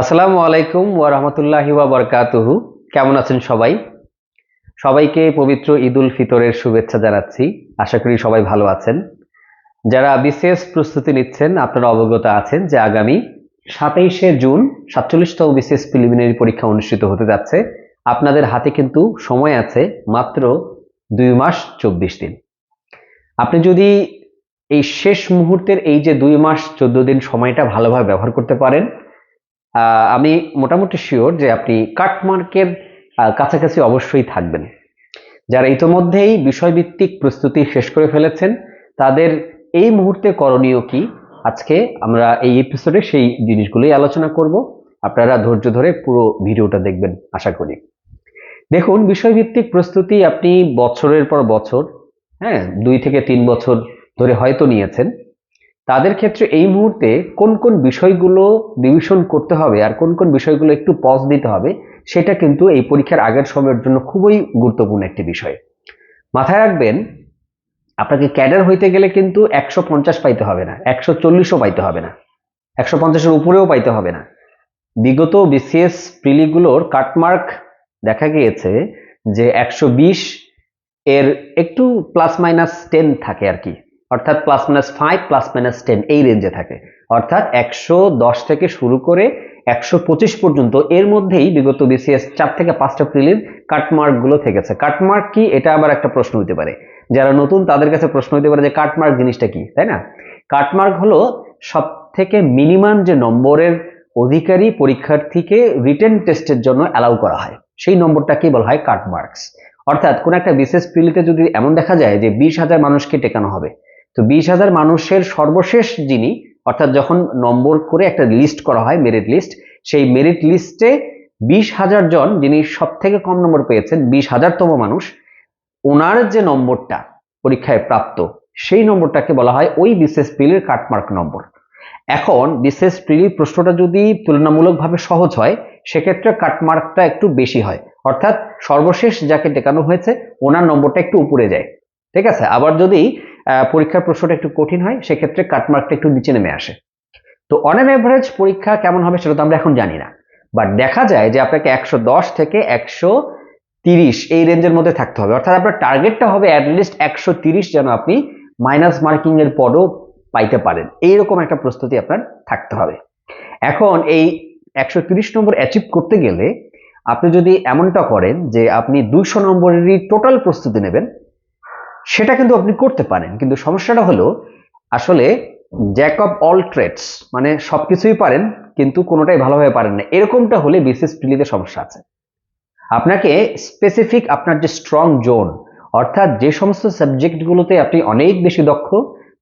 আসসালামু আলাইকুম ওয়া রাহমাতুল্লাহি ওয়া বারাকাতুহু। কেমন আছেন সবাই? সবাইকে পবিত্র ঈদুল ফিতরের শুভেচ্ছা জানাচ্ছি। আশা করি সবাই ভালো আছেন। যারা বিসিএস প্রস্তুতি নিচ্ছেন, আপনারা অবগত আছেন যে আগামী সাতাইশে জুন সাতচল্লিশতম বিসিএস প্রিলিমিনারি পরীক্ষা অনুষ্ঠিত হতে যাচ্ছে। আপনাদের হাতে কিন্তু সময় আছে মাত্র দুই মাস চব্বিশ দিন। আপনি যদি এই শেষ মুহূর্তের এই যে দুই মাস চোদ্দ দিন সময়টা ভালোভাবে ব্যবহার করতে পারেন আমি মোটামুটি শিওর যে আপনি কাটমার্কের কাছাকাছি অবশ্যই থাকবেন। যারা ইতোমধ্যেই বিষয়ভিত্তিক প্রস্তুতি শেষ করে ফেলেছেন, তাদের এই মুহূর্তে করণীয় কি? আজকে আমরা এই এপিসোডে সেই জিনিসগুলোই আলোচনা করব। আপনারা ধৈর্য ধরে পুরো ভিডিওটা দেখবেন, আশা করি। দেখুন, বিষয়ভিত্তিক প্রস্তুতি আপনি বছরের পর বছর হ্যাঁ দুই থেকে তিন বছর ধরে হয়তো নিয়েছেন। তাদের ক্ষেত্রে এই মুহূর্তে কোন কোন বিষয়গুলো রিভিশন করতে হবে আর কোন কোন বিষয়গুলো একটু পজ দিতে হবে, সেটা কিন্তু এই পরীক্ষার আগের সময়ের জন্য খুবই গুরুত্বপূর্ণ একটি বিষয়। মাথায় রাখবেন, আপনাকে ক্যাডার হইতে গেলে কিন্তু একশো পঞ্চাশ পাইতে হবে না, একশো চল্লিশও পাইতে হবে না, একশো পঞ্চাশের উপরেও পাইতে হবে না। বিগত বিসিএস প্রিলিগুলোর কাটমার্ক দেখা গিয়েছে যে একশো বিশ এর একটু প্লাস মাইনাস টেন থাকে আর কি। অর্থাৎ plus minus five plus minus ten এই রেঞ্জে থাকে। অর্থাৎ একশো দশ থেকে শুরু করে একশো পঁচিশ পর্যন্ত এর মধ্যেই বিগত বিসিএস চার থেকে পাঁচটা প্রিলিম কাটমার্কগুলো থেকেছে। কাটমার্ক কি? এটা আবার একটা প্রশ্ন হতে পারে। যারা নতুন, তাদের কাছে প্রশ্ন হতে পারে যে কাটমার্ক জিনিসটা কি, তাই না? কাটমার্ক হলো সব থেকে মিনিমাম যে নম্বরের অধিকারী পরীক্ষার্থীকে রিটেন টেস্টের জন্য অ্যালাউ করা হয়। সেই নম্বরটাকেই বলা হয়? কাটমার্কস অর্থাৎ কোন একটা বিশেষ প্রিলিতে যদি এমন দেখা যায় যে বিশ হাজার মানুষকে টেকানো হবে তো বিশ হাজার মানুষের সর্বশেষ যিনি, অর্থাৎ যখন নম্বর করে একটা লিস্ট করা হয় মেরিট লিস্ট সেই মেরিট লিস্টে বিশ হাজার জন যিনি সব থেকে কম নম্বর পেয়েছেন, বিশ হাজারতম মানুষ, ওনার যে নম্বরটা পরীক্ষায় প্রাপ্ত, সেই নম্বরটাকে বলা হয় ওই বিশেষ প্রিলির কাটমার্ক নম্বর। এখন বিশেষ প্রিলির প্রশ্নটা যদি তুলনামূলকভাবে সহজ হয়, সেক্ষেত্রে কাটমার্কটা একটু বেশি হয়। অর্থাৎ সর্বশেষ যাকে টেকানো হয়েছে, ওনার নম্বরটা একটু উপরে যায়। ঠিক আছে? আবার যদি পরীক্ষার প্রশ্নটা একটু কঠিন হয়, সেক্ষেত্রে কাটমার্কটা একটু নিচে নেমে আসে। তো অন অ্যান এভারেজ পরীক্ষা কেমন হবে সেটা তো আমরা এখন জানি না। বাট দেখা যায় যে আপনাকে একশো দশ থেকে একশো তিরিশ এই রেঞ্জের মধ্যে থাকতে হবে। অর্থাৎ আপনার টার্গেটটা হবে অ্যাটলিস্ট একশো তিরিশ যেন আপনি মাইনাস মার্কিং এর পরও পাইতে পারেন। এইরকম একটা প্রস্তুতি আপনার থাকতে হবে। এখন এই একশো তিরিশ নম্বর অ্যাচিভ করতে গেলে আপনি যদি এমনটা করেন যে আপনি দুইশো নম্বরেরই টোটাল প্রস্তুতি নেবেন সেটা কিন্তু আপনি করতে পারেন। কিন্তু সমস্যাটা হলো, আসলে জ্যাক অফ অল ট্রেডস মানে সবকিছুই পারেন, কিন্তু কোনোটাই ভালোভাবে পারেন না। এরকমটা হলে বিশেষ প্রিলিতে সমস্যা আছে। আপনাকে স্পেসিফিক আপনার যে স্ট্রং জোন অর্থাৎ যে সমস্ত সাবজেক্টগুলোতে আপনি অনেক বেশি দক্ষ,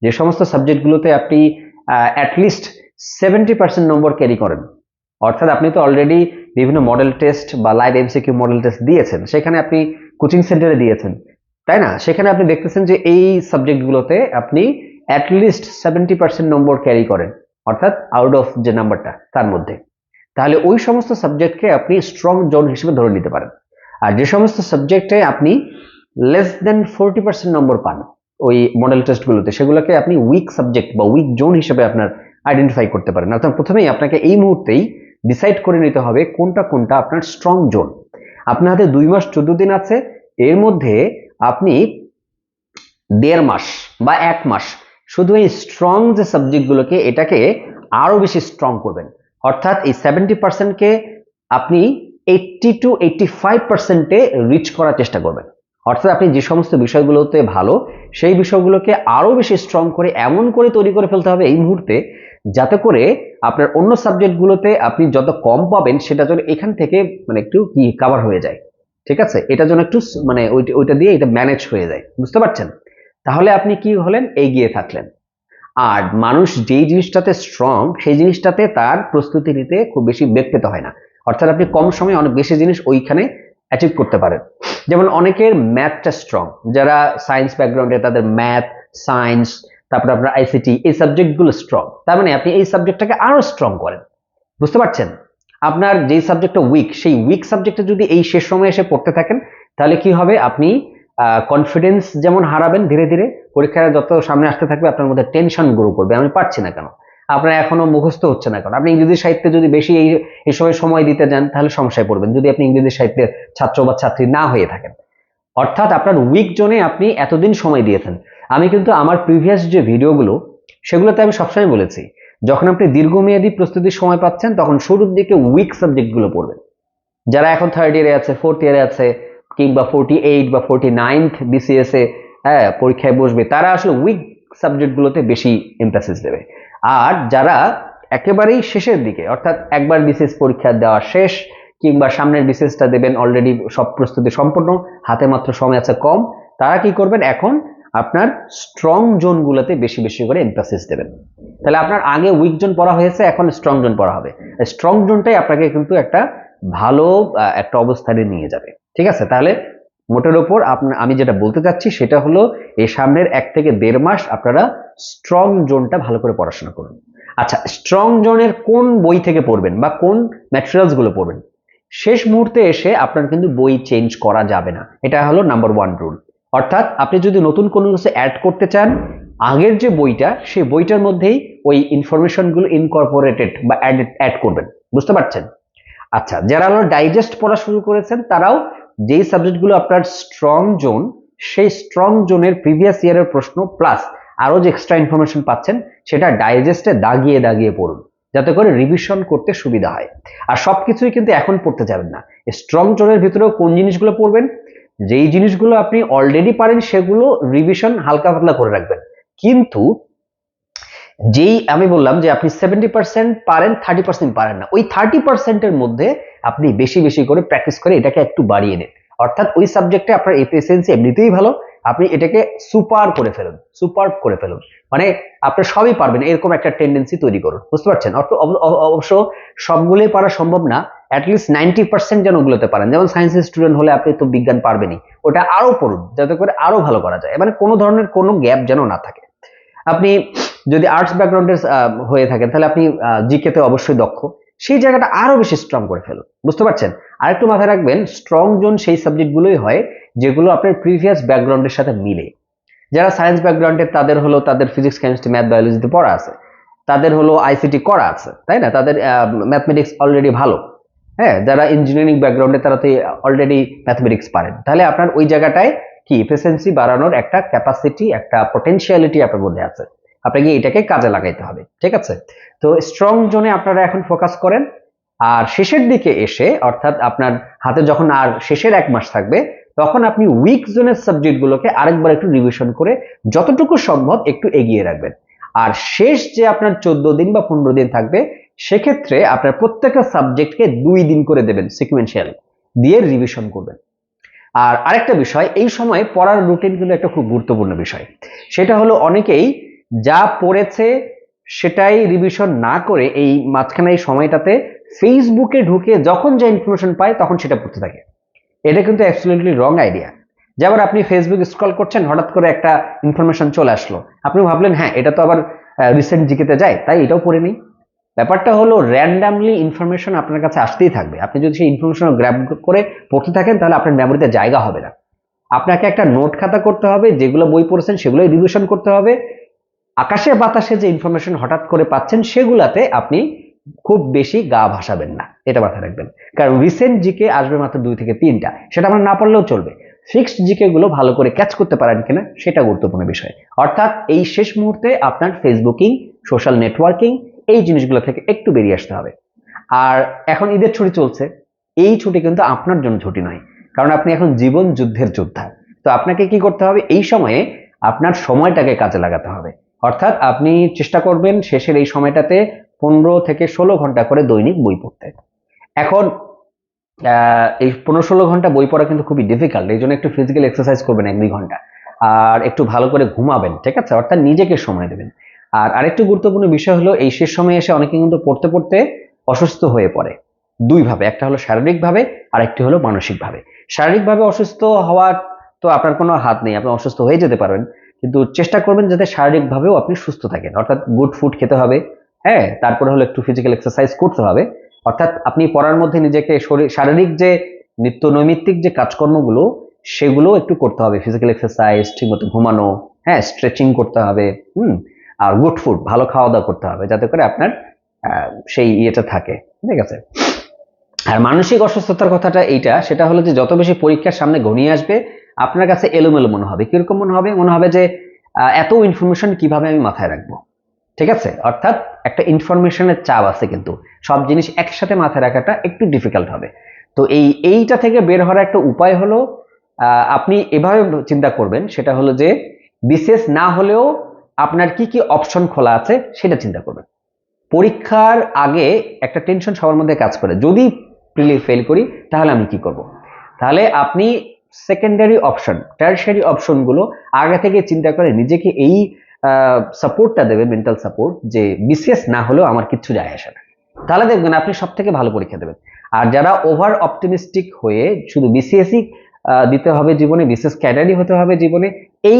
যে সমস্ত সাবজেক্টগুলোতে আপনি অ্যাটলিস্ট সেভেন্টি পার্সেন্ট নম্বর ক্যারি করেন। অর্থাৎ আপনি তো অলরেডি বিভিন্ন মডেল টেস্ট বা লাইভ এমসিকিউ মডেল টেস্ট দিয়েছেন। সেখানে আপনি কোচিং সেন্টারে দিয়েছেন। তাই না? সেখানে আপনি দেখতেছেন যে এই সাবজেক্টগুলোতে আপনি অ্যাটলিস্ট সেভেন্টি পার্সেন্ট নম্বর ক্যারি করেন, অর্থাৎ আউট অফ যে নাম্বারটা তার মধ্যে। তাহলে ওই সমস্ত সাবজেক্টকে আপনি স্ট্রং জোন হিসেবে ধরে নিতে পারেন। আর যে সমস্ত সাবজেক্টে আপনি লেস দেন ফোরটি পার্সেন্ট নম্বর পান, ওই মডেল টেস্টগুলোতে সেগুলোকে আপনি উইক সাবজেক্ট বা উইক জোন হিসেবে আপনার আইডেন্টিফাই করতে পারেন। অর্থাৎ প্রথমেই আপনাকে এই মুহূর্তেই ডিসাইড করে নিতে হবে কোনটা কোনটা আপনার স্ট্রং জোন আপনার হাতে দুই মাস চোদ্দ দিন আছে, এর মধ্যে আপনি দেড় মাস বা এক মাস শুধু এই স্ট্রং যে সাবজেক্টগুলোকে এটাকে আরও বেশি স্ট্রং করবেন। অর্থাৎ এই সেভেন্টি পার্সেন্টকে আপনি এইটটি টু এইটটি ফাইভ পার্সেন্টে রিচ করার চেষ্টা করবেন। অর্থাৎ আপনি যে সমস্ত বিষয়গুলোতে ভালো, সেই বিষয়গুলোকে আরও বেশি স্ট্রং করে, এমন করে তৈরি করে ফেলতে হবে এই মুহূর্তে, যাতে করে আপনার অন্য সাবজেক্টগুলোতে আপনি যত কম পাবেন, সেটা যেন এখান থেকে মানে একটু কি কাভার হয়ে যায়। ঠিক আছে? এটা যেন একটু মানে ওইটা দিয়ে এটা ম্যানেজ হয়ে যায়। বুঝতে পারছেন? তাহলে আপনি কি হলেন? এগিয়ে থাকলেন। আর মানুষ যেই জিনিসটাতে স্ট্রং সেই জিনিসটাতে তার প্রস্তুতি নিতে খুব বেশি বেগ পেতে হয় না। অর্থাৎ আপনি কম সময়ে অনেক বেশি জিনিস ওইখানে অ্যাচিভ করতে পারেন। যেমন অনেকের ম্যাথটা স্ট্রং যারা সায়েন্স ব্যাকগ্রাউন্ডে তাদের ম্যাথ সায়েন্স তারপরে আপনার আইসিটি এই সাবজেক্টগুলো স্ট্রং তার মানে আপনি এই সাবজেক্টটাকে আরও স্ট্রং করেন। বুঝতে পারছেন? আপনার যেই সাবজেক্টটা উইক সেই উইক সাবজেক্টে যদি এই শেষ সময় এসে পড়তে থাকেন, তাহলে কি হবে? আপনি কনফিডেন্স যেমন হারাবেন ধীরে ধীরে, পরীক্ষায় যত সামনে আসতে থাকবে, আপনার মধ্যে টেনশন গ্রো করবে। আমি পারছি না কেন? আপনার এখনও মুখস্থ হচ্ছে না কারণ আপনি ইংরেজি সাহিত্যে যদি বেশি এই এই সময় সময় দিতে যান, তাহলে সমস্যায় পড়বেন। যদি আপনি ইংরেজি সাহিত্যের ছাত্র বা ছাত্রী না হয়ে থাকেন। অর্থাৎ আপনার উইক জোনে আপনি এতদিন সময় দিয়েছেন। আমি কিন্তু আমার প্রিভিয়াস যে ভিডিওগুলো সেগুলোতে আমি সবসময় বলেছি যখন আপনি দীর্ঘমেয়াদী প্রস্তুতির সময় পাচ্ছেন, তখন শুরুর দিকে উইক সাবজেক্টগুলো পড়বেন। যারা এখন থার্ড ইয়ারে আছে ফোর্থ ইয়ারে আছে, কিংবা ফোর্টি এইট বা ফোর্টি নাইনথ বিসিএস এ হ্যাঁ পরীক্ষায় বসবে, তারা আসলে উইক সাবজেক্টগুলোতে বেশি এমফাসিস দেবে। আর যারা একেবারেই শেষের দিকে, অর্থাৎ একবার বিসিএস পরীক্ষা দেওয়া শেষ, কিংবা সামনের বিসিএসটা দেবেন অলরেডি সব প্রস্তুতি সম্পূর্ণ হাতে মাত্র সময় আছে কম, তারা কি করবেন? এখন আপনার স্ট্রং জোনগুলোতে বেশি বেশি করে এমফাসিস দেবেন। তাহলে আপনার আগে উইক জোন পড়া হয়েছে, এখন স্ট্রং জোন পড়া হবে। স্ট্রং জোনটাই আপনাকে কিন্তু একটা ভালো একটা অবস্থানে নিয়ে যাবে। ঠিক আছে? তাহলে মোটের ওপর আপনার আমি যেটা বলতে চাচ্ছি সেটা হলো, এই সামনের এক থেকে দেড় মাস আপনারা স্ট্রং জোনটা ভালো করে পড়াশোনা করুন। আচ্ছা স্ট্রং জোনের কোন বই থেকে পড়বেন বা কোন ম্যাটেরিয়ালসগুলো পড়বেন? শেষ মুহূর্তে এসে আপনার কিন্তু বই চেঞ্জ করা যাবে না। এটা হলো নাম্বার ওয়ান রুল অর্থাৎ আপনি যদি নতুন কোনো কিছু অ্যাড করতে চান, আগের যে বইটা, সেই বইটার মধ্যেই ওই ইনফরমেশনগুলো ইনকর্পোরেটেড বা অ্যাড অ্যাড করবেন। বুঝতে পারছেন? আচ্ছা যারা হলো ডাইজেস্ট পড়া শুরু করেছেন, তারাও যেই সাবজেক্টগুলো আপনার স্ট্রং জোন সেই স্ট্রং জোনের প্রিভিয়াস ইয়ারের প্রশ্ন প্লাস আরও যে এক্সট্রা ইনফরমেশন পাচ্ছেন, সেটা ডাইজেস্টে দাগিয়ে দাগিয়ে পড়ুন, যাতে করে রিভিশন করতে সুবিধা হয়। আর সবকিছুই কিন্তু এখন পড়তে যাবেন না। স্ট্রং জোনের ভিতরেও কোন জিনিসগুলো পড়বেন? যেই জিনিসগুলো আপনি অলরেডি পারেন সেগুলো রিভিশন হালকা পাতলা করে রাখবেন। কিন্তু যেই আমি বললাম যে আপনি সেভেন্টি পার্সেন্ট পারেন থার্টি পার্সেন্ট পারেন না, ওই থার্টি পার্সেন্টের মধ্যে আপনি বেশি বেশি করে প্র্যাকটিস করে এটাকে একটু বাড়িয়ে নেন। অর্থাৎ ওই সাবজেক্টে আপনার এফিসিয়েন্সি এমনিতেই ভালো, আপনি এটাকে সুপার করে ফেলুন সুপার করে ফেলুন। মানে আপনি সবই পারবেন, এরকম একটা টেন্ডেন্সি তৈরি করুন, বুঝতে পারছেন? অর্থ অব- অব- অবশ্য সবগুলোই পারা সম্ভব না অ্যাটলিস্ট নাইনটি পার্সেন্ট যেন ওগুলোতে পারেন। যেমন সায়েন্সের স্টুডেন্ট হলে আপনি তো বিজ্ঞান পারবেনই। ওটা আরও পড়ুন, যাতে করে আরও ভালো করা যায়। মানে কোনো ধরনের কোনো গ্যাপ যেন না থাকে। আপনি যদি আর্টস ব্যাকগ্রাউন্ডের হয়ে থাকেন, তাহলে আপনি জিকে তে অবশ্যই দক্ষ। সেই জায়গাটা আরও বেশি স্ট্রং করে ফেলুন। বুঝতে পারছেন? আরেকটু মাথায় রাখবেন স্ট্রং জোন সেই সাবজেক্টগুলোই হয় যেগুলো আপনার প্রিভিয়াস ব্যাকগ্রাউন্ডের সাথে মিলে। যারা সায়েন্স ব্যাকগ্রাউন্ডের তাদের হলো, তাদের ফিজিক্স কেমিস্ট্রি ম্যাথ বায়োলজিতে পড়া আছে। তাদের হলো আইসিটি করা আছে, তাই না? তাদের ম্যাথমেটিক্স অলরেডি ভালো। হ্যাঁ যারা ইঞ্জিনিয়ারিং ব্যাকগ্রাউন্ডে তারা তো অলরেডি ম্যাথমেটিক্স পারেন। তাহলে আপনার ওই জায়গাটায় কি এফিসিয়েন্সি বাড়ানোর একটা ক্যাপাসিটি একটা পটেনশিয়ালিটি আপনার মধ্যে আছে। আপনাকে এটাকে কাজে লাগাইতে হবে, ঠিক আছে? তো স্ট্রং জোনে আপনারা এখন ফোকাস করেন, আর শেষের দিকে এসে, অর্থাৎ আপনার হাতে যখন আর শেষের এক মাস থাকবে, তখন আপনি উইক জোনের সাবজেক্টগুলোকে আরেকবার একটু রিভিশন করে যতটুকু সম্ভব একটু এগিয়ে রাখবেন। আর শেষ যে আপনার চোদ্দ দিন বা পনেরো দিন থাকবে সেক্ষেত্রে আপনার প্রত্যেকটা সাবজেক্টকে দুই দিন করে দেবেন সিকুয়েন্সিয়াল দিয়ে রিভিশন করবেন। আর আরেকটা বিষয়, এই সময় পড়ার রুটিন কিন্তু একটা খুব গুরুত্বপূর্ণ বিষয়। সেটা হলো অনেকেই যা পড়েছে সেটাই রিভিশন না করে এই মাঝখানে এই সময়টাতে ফেসবুকে ঢুকে যখন যা ইনফরমেশন পায় তখন সেটা পড়তে থাকে। এটা কিন্তু অ্যাবসলিউটলি রং আইডিয়া যেমন আপনি ফেসবুক স্ক্রল করছেন, হঠাৎ করে একটা ইনফরমেশন চলে আসলো। আপনি ভাবলেন হ্যাঁ এটা তো আবার রিসেন্ট জিকেতে যায়, তাই এটাও পড়ে নিই ব্যাপারটা হলো র্যান্ডামলি ইনফরমেশন আপনার কাছে আসতেই থাকবে। আপনি যদি সেই ইনফরমেশন গ্র্যাব করে পড়তে থাকেন, তাহলে আপনার মেমোরিতে জায়গা হবে না। আপনাকে একটা নোট খাতা করতে হবে, যেগুলো বই পড়েছেন সেগুলোই রিভিশন করতে হবে। আকাশে বাতাসে যে ইনফরমেশন হঠাৎ করে পাচ্ছেন, সেগুলাতে আপনি খুব বেশি গা ভাসাবেন না। এটা মাথায় রাখবেন। কারণ রিসেন্ট জিকে আসবে মাত্র দুই থেকে তিনটা। সেটা আমরা না পড়লেও চলবে। ফিক্সড জিকে গুলো ভালো করে ক্যাচ করতে পারেন কিনা, সেটা গুরুত্বপূর্ণ বিষয়। অর্থাৎ এই শেষ মুহূর্তে আপনার ফেসবুকিং সোশ্যাল নেটওয়ার্কিং এই জিনিসগুলো থেকে একটু বেরিয়ে আসতে হবে। আর এখন ঈদের ছুটি চলছে, এই ছুটি কিন্তু আপনার জন্য ছুটি নয়। কারণ আপনি এখন জীবন যুদ্ধের যোদ্ধা। তো আপনাকে কি করতে হবে? এই সময়ে আপনার সময়টাকে কাজে লাগাতে হবে। অর্থাৎ আপনি চেষ্টা করবেন শেষের এই সময়টাতে পনেরো থেকে ষোলো ঘণ্টা করে দৈনিক বই পড়তে। এখন এই পনেরো ষোলো ঘণ্টা বই পড়া কিন্তু খুবই ডিফিকাল্ট এই জন্য একটু ফিজিক্যাল এক্সারসাইজ করবেন এক দুই ঘণ্টা। আর একটু ভালো করে ঘুমাবেন, ঠিক আছে? অর্থাৎ নিজেকে সময় দেবেন। আর আরেকটি গুরুত্বপূর্ণ বিষয় হলো, এই শেষ সময়ে এসে অনেকে কিন্তু পড়তে পড়তে অসুস্থ হয়ে পড়ে। দুই ভাবে, একটা হলো শারীরিকভাবে আর একটি হলো মানসিকভাবে শারীরিকভাবে অসুস্থ হওয়া তো আপনার কোনো হাত নেই, আপনি অসুস্থ হয়ে যেতে পারবেন কিন্তু চেষ্টা করবেন যাতে শারীরিকভাবেও আপনি সুস্থ থাকেন। অর্থাৎ গুড ফুড খেতে হবে হ্যাঁ? তারপরে হলো একটু ফিজিক্যাল এক্সারসাইজ করতে হবে। অর্থাৎ আপনি পড়ার মধ্যে নিজেকে শরীর, শারীরিক যে নিত্য নৈমিত্তিক যে কাজকর্মগুলো সেগুলো একটু করতে হবে। ফিজিক্যাল এক্সারসাইজ ঠিকমতো ঘুমানো হ্যাঁ? স্ট্রেচিং করতে হবে, হুম? আর গুড ফুড, ভালো খাওয়া দাওয়া করতে হবে যাতে করে আপনার সেই ইয়েটা থাকে, ঠিক আছে? আর মানসিক অসুস্থতার কথাটা এইটা, সেটা হলো যে যত বেশি পরীক্ষার সামনে ঘনিয়ে আসবে, আপনার কাছে এলোমেলো মনে হবে। কীরকম মনে হবে? মনে হবে যে এত ইনফরমেশন কীভাবে আমি মাথায় রাখব? ঠিক আছে? অর্থাৎ একটা ইনফরমেশনের চাপ আছে কিন্তু। সব জিনিস একসাথে মাথায় রাখাটা একটু ডিফিকাল্ট হবে। তো এই, এইটা থেকে বের হওয়ার একটা উপায় হলো আপনি এভাবে চিন্তা করবেন, সেটা হলো যে, বিশেষ না হলেও আপনার কি কি অপশন খোলা আছে সেটা চিন্তা করবেন। পরীক্ষার আগে একটা টেনশন সবার মধ্যে কাজ করে। যদি প্রিলি ফেল করি, তাহলে আমি কি করব? তাহলে আপনি সেকেন্ডারি অপশন টার্সারি অপশনগুলো আগে থেকে চিন্তা করে নিজেকে এই সাপোর্টটা দেবে মেন্টাল সাপোর্ট যে বিসিএস না হলেও আমার কিচ্ছু যায় আসে না। তাহলে দেখবেন আপনি সব থেকে ভালো পরীক্ষা দেবেন। আর যারা ওভার অপটিমিস্টিক হয়ে শুধু বিসিএসই দিতে হবে জীবনে বিশেষ ক্যাডারি হতে হবে জীবনে, এই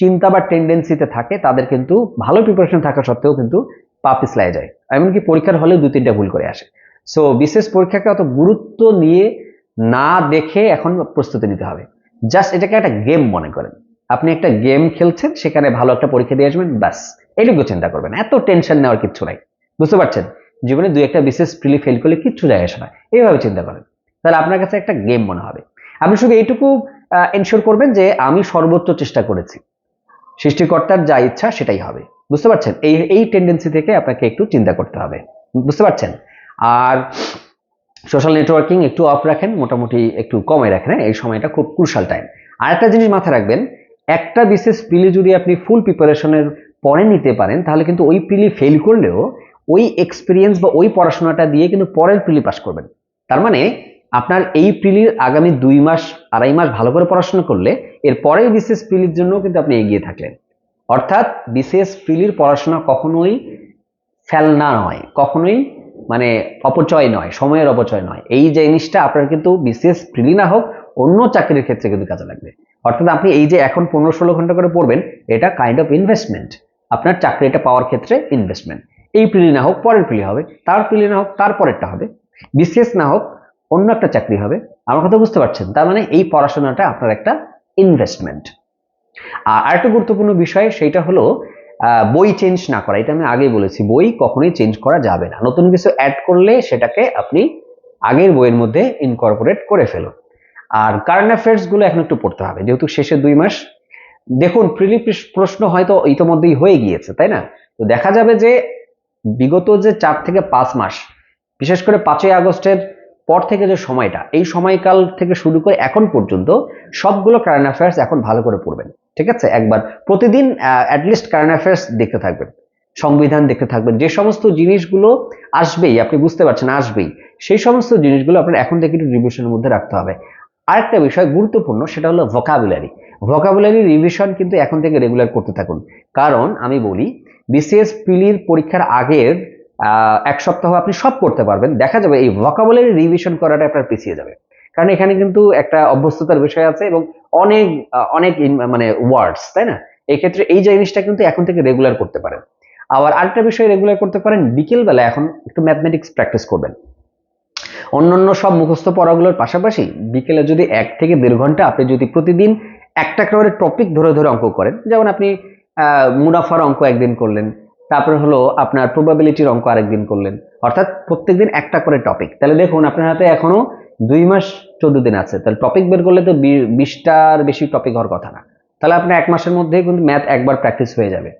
চিন্তা বা টেন্ডেন্সিতে থাকে, তাদের কিন্তু ভালো প্রিপারেশন থাকা সত্ত্বেও কিন্তু পা পিছলায় যায়। এমনকি পরীক্ষার হলেও দু তিনটা ভুল করে আসে। সো বিশেষ পরীক্ষাকে অত গুরুত্ব নিয়ে না দেখে এখন প্রস্তুতি নিতে হবে। জাস্ট এটাকে একটা গেম মনে করেন। আপনি একটা গেম খেলছেন, সেখানে ভালো একটা পরীক্ষা দিয়ে আসবেন, ব্যাস। এটুকু চিন্তা করবেন। এত টেনশন নেওয়ার কিচ্ছু নাই। বুঝতে পারছেন? জীবনে দুই একটা বিশেষ প্রিলি ফেল করলে কিচ্ছু যায় আসে না। এইভাবে চিন্তা করেন। তাহলে আপনার কাছে একটা গেম মনে হবে। আপনি শুধু এইটুকু এনশোর করবেন যে আমি সর্বোচ্চ চেষ্টা করেছি। সৃষ্টিকর্তার যা ইচ্ছা সেটাই হবে। বুঝতে পারছেন? এই এই টেন্ডেন্সি থেকে আপনাকে একটু চিন্তা করতে হবে। বুঝতে পারছেন? আর সোশ্যাল নেটওয়ার্কিং একটু অফ রাখেন, মোটামুটি একটু কমে রাখেন হ্যাঁ? এই সময়টা খুব ক্রুশাল টাইম আর একটা জিনিস মাথায় রাখবেন, একটা বিশেষ পিলি যদি আপনি ফুল প্রিপারেশনের পরে নিতে পারেন, তাহলে কিন্তু ওই পিলি ফেল করলেও ওই এক্সপিরিয়েন্স বা ওই পড়াশোনাটা দিয়ে কিন্তু পরের পিলি পাস করবেন। তার মানে আপনার এই প্রিলির আগামী দুই মাস, আড়াই মাস ভালো করে পড়াশোনা করলে এর পরের বিশেষ প্রিলির জন্য কিন্তু আপনি এগিয়ে থাকলেন। অর্থাৎ বিশেষ প্রিলির পড়াশোনা কখনোই ফেলনা নয়, কখনোই মানে অপচয় নয়, সময়ের অপচয় নয়। এই জিনিসটা আপনার কিন্তু বিশেষ প্রিলি না হোক, অন্য চাকরির ক্ষেত্রে কিন্তু কাজে লাগবে। অর্থাৎ আপনি এই যে এখন পনেরো ষোলো ঘণ্টা করে পড়বেন, এটা কাইন্ড অফ ইনভেস্টমেন্ট আপনার চাকরিটা পাওয়ার ক্ষেত্রে ইনভেস্টমেন্ট এই প্রিলি না হোক, পরের প্রিলি হবে, তার প্রিলি না হোক, তারপরেরটা হবে। বিসিএস না হোক অন্য একটা চাকরি হবে। আমার কথা বুঝতে পারছেন? তার মানে এই পড়াশোনাটা আপনার একটা ইনভেস্টমেন্ট আর আরেকটা গুরুত্বপূর্ণ বিষয়, সেইটা হলো বই চেঞ্জ না করা। এটা আমি আগেই বলেছি, বই কখনোই চেঞ্জ করা যাবে না। নতুন কিছু অ্যাড করলে সেটাকে আপনি আগের বইয়ের মধ্যে ইনকর্পোরেট করে ফেলুন। আর কারেন্ট অ্যাফেয়ার্সগুলো এখন একটু পড়তে হবে, যেহেতু শেষের দুই মাস। দেখুন প্রিলি প্রশ্ন হয়তো ইতোমধ্যেই হয়ে গিয়েছে, তাই না? তো দেখা যাবে যে বিগত যে চার থেকে পাঁচ মাস, বিশেষ করে পাঁচই আগস্টের পর থেকে যে সময়টা, এই সময়কাল থেকে শুরু করে এখন পর্যন্ত সবগুলো কারেন্ট অ্যাফেয়ার্স এখন ভালো করে পড়বেন, ঠিক আছে? একবার প্রতিদিন অ্যাটলিস্ট কারেন্ট অ্যাফেয়ার্স দেখতে থাকবেন, সংবিধান দেখতে থাকবেন, যে সমস্ত জিনিসগুলো আসবেই, আপনি বুঝতে পারছেন আসবেই, সেই সমস্ত জিনিসগুলো আপনার এখন থেকে একটু রিভিশনের মধ্যে রাখতে হবে। আরেকটা বিষয় গুরুত্বপূর্ণ, সেটা হলো ভোকাবুলারি ভোকাবুলারি রিভিশন কিন্তু এখন থেকে রেগুলার করতে থাকুন। কারণ আমি বলি বিসিএস পিলির পরীক্ষার আগের এক সপ্তাহ আপনি সব করতে পারবেন। দেখা যাবে এই ভোকাবুলারি রিভিশন করাটা আপনার পিছিয়ে যাবে। কারণ এখানে কিন্তু একটা অভ্যস্ততার বিষয় আছে এবং অনেক অনেক মানে ওয়ার্ডস তাই না? এই ক্ষেত্রে এই জিনিসটা কিন্তু এখন থেকে রেগুলার করতে পারেন। আবার আরেকটা বিষয় রেগুলার করতে পারেন বিকেল বেলা এখন একটু ম্যাথমেটিক্স প্র্যাকটিস করবেন। অন্যান্য সব মুখস্থ পড়াগুলোর পাশাপাশি বিকেলে যদি এক থেকে দেড় ঘণ্টা আপনি যদি প্রতিদিন একটা করে টপিক ধরে ধরে অঙ্ক করেন, যেমন আপনি মুনাফার অঙ্ক একদিন করলেন তারপরে হলো আপনার প্রবাবিলিটির অঙ্ক আরেকদিন করলেন। অর্থাৎ প্রত্যেকদিন একটা করে টপিক তাহলে দেখুন, আপনার হাতে এখনও দুই মাস চোদ্দ দিন আছে। তাহলে টপিক বের করলে তো বিশটার বেশি টপিক হওয়ার কথা না। তাহলে আপনার এক মাসের মধ্যে কিন্তু ম্যাথ একবার প্র্যাকটিস হয়ে যাবে।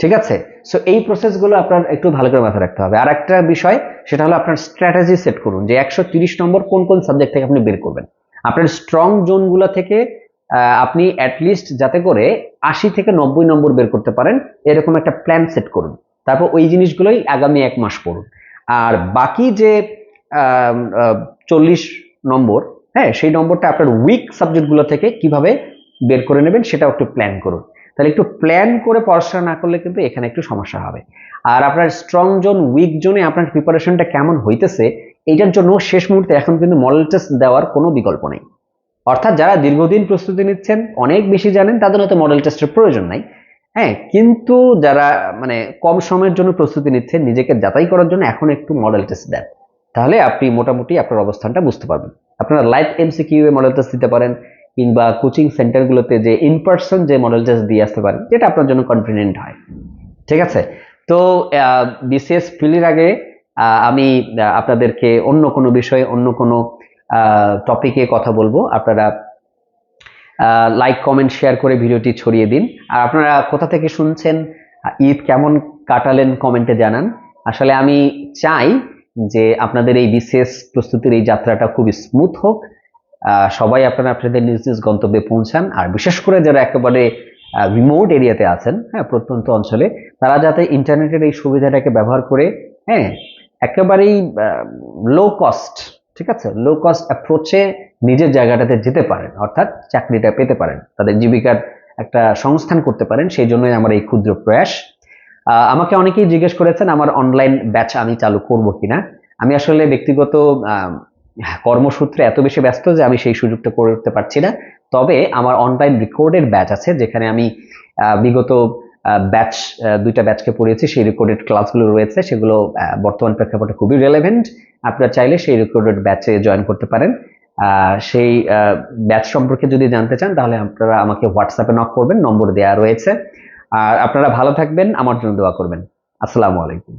ঠিক আছে? সো এই প্রসেসগুলো আপনার একটু ভালো করে মাথায় রাখতে হবে। আর একটা বিষয়, সেটা হলো আপনার স্ট্র্যাটেজি সেট করুন। যে একশো নম্বর কোন কোন সাবজেক্ট থেকে আপনি বের করবেন। আপনার স্ট্রং জোনগুলো থেকে আপনি অ্যাটলিস্ট যাতে করে আশি থেকে নব্বই নম্বর বের করতে পারেন, এরকম একটা প্ল্যান সেট করুন। তারপর ওই জিনিসগুলোই আগামী এক মাস পড়ুন। আর বাকি যে চল্লিশ নম্বর হ্যাঁ সেই নম্বরটা আপনার উইক সাবজেক্টগুলো থেকে কীভাবে বের করে নেবেন সেটাও একটু প্ল্যান করুন। তাহলে একটু প্ল্যান করে পড়াশোনা না করলে কিন্তু এখানে একটু সমস্যা হবে। আর আপনার স্ট্রং জোন উইক জোনে আপনার প্রিপারেশনটা কেমন হইতেছে, এইটার জন্য শেষ মুহূর্তে এখন কিন্তু মডেল টেস্ট দেওয়ার কোনো বিকল্প নেই। অর্থাৎ যারা দীর্ঘদিন প্রস্তুতি নিচ্ছেন, অনেক বেশি জানেন, তাদের হয়তো মডেল টেস্টের প্রয়োজন নাই। হ্যাঁ কিন্তু যারা মানে কম সময়ের জন্য প্রস্তুতি নিচ্ছেন, নিজেকে যাচাই করার জন্য এখন একটু মডেল টেস্ট দেন। তাহলে আপনি মোটামুটি আপনার অবস্থানটা বুঝতে পারবেন। আপনারা লাইভ এমসিকিউ এ মডেল টেস্ট দিতে পারেন, কিংবা কোচিং সেন্টারগুলোতে যে ইন পার্সন যে মডেল টেস্ট দিয়ে আসতে পারেন, যেটা আপনার জন্য কনফিডেন্ট হয়। ঠিক আছে? তো বিসিএস ফিলির আগে আমি আপনাদেরকে অন্য কোনো বিষয়ে, অন্য কোনো টপিকে কথা বলব। আপনারা লাইক কমেন্ট শেয়ার করে ভিডিওটি ছড়িয়ে দিন। আর আপনারা কোথা থেকে শুনছেন, ঈদ কেমন কাটালেন কমেন্টে জানান। আসলে আমি চাই যে আপনাদের এই বিশেষ প্রস্তুতির এই যাত্রাটা খুব স্মুথ হোক। সবাই আপনারা আপনাদের নিজ নিজ গন্তব্যে পৌঁছান। আর বিশেষ করে যারা একেবারে রিমোট এরিয়াতে আছেন হ্যাঁ প্রত্যন্ত অঞ্চলে, তারা যাতে ইন্টারনেটের এই সুবিধাটাকে ব্যবহার করে হ্যাঁ একেবারেই লো কস্ট ঠিক আছে? লো কস্ট অ্যাপ্রোচে নিজের জায়গাটাতে যেতে পারেন, অর্থাৎ চাকরিটা পেতে পারেন। তাদের জীবিকার একটা সংস্থান করতে পারেন, সেই জন্যই আমার এই ক্ষুদ্র প্রয়াস। আমাকে অনেকেই জিজ্ঞেস করেছেন, আমার অনলাইন ব্যাচ আমি চালু করব কিনা? আমি আসলে ব্যক্তিগত কর্মসূত্রে এত বেশি ব্যস্ত যে আমি সেই সুযোগটা করে উঠতে পারছি না। তবে আমার অনলাইন রেকর্ডেড ব্যাচ আছে, যেখানে আমি বিগত ব্যাচ দুইটা ব্যাচকে পড়িয়েছি, সেই রেকর্ডেড ক্লাসগুলো রয়েছে, সেগুলো বর্তমান প্রেক্ষাপটে খুবই রেলেভেন্ট আপনারা চাইলে সেই রেকর্ডেড ব্যাচে জয়েন করতে পারেন। সেই ব্যাচ সম্পর্কে যদি জানতে চান, তাহলে আপনারা আমাকে হোয়াটসঅ্যাপে নক করবেন, নম্বর দেওয়া রয়েছে। আর আপনারা ভালো থাকবেন, আমার জন্য দোয়া করবেন। আসসালামু আলাইকুম।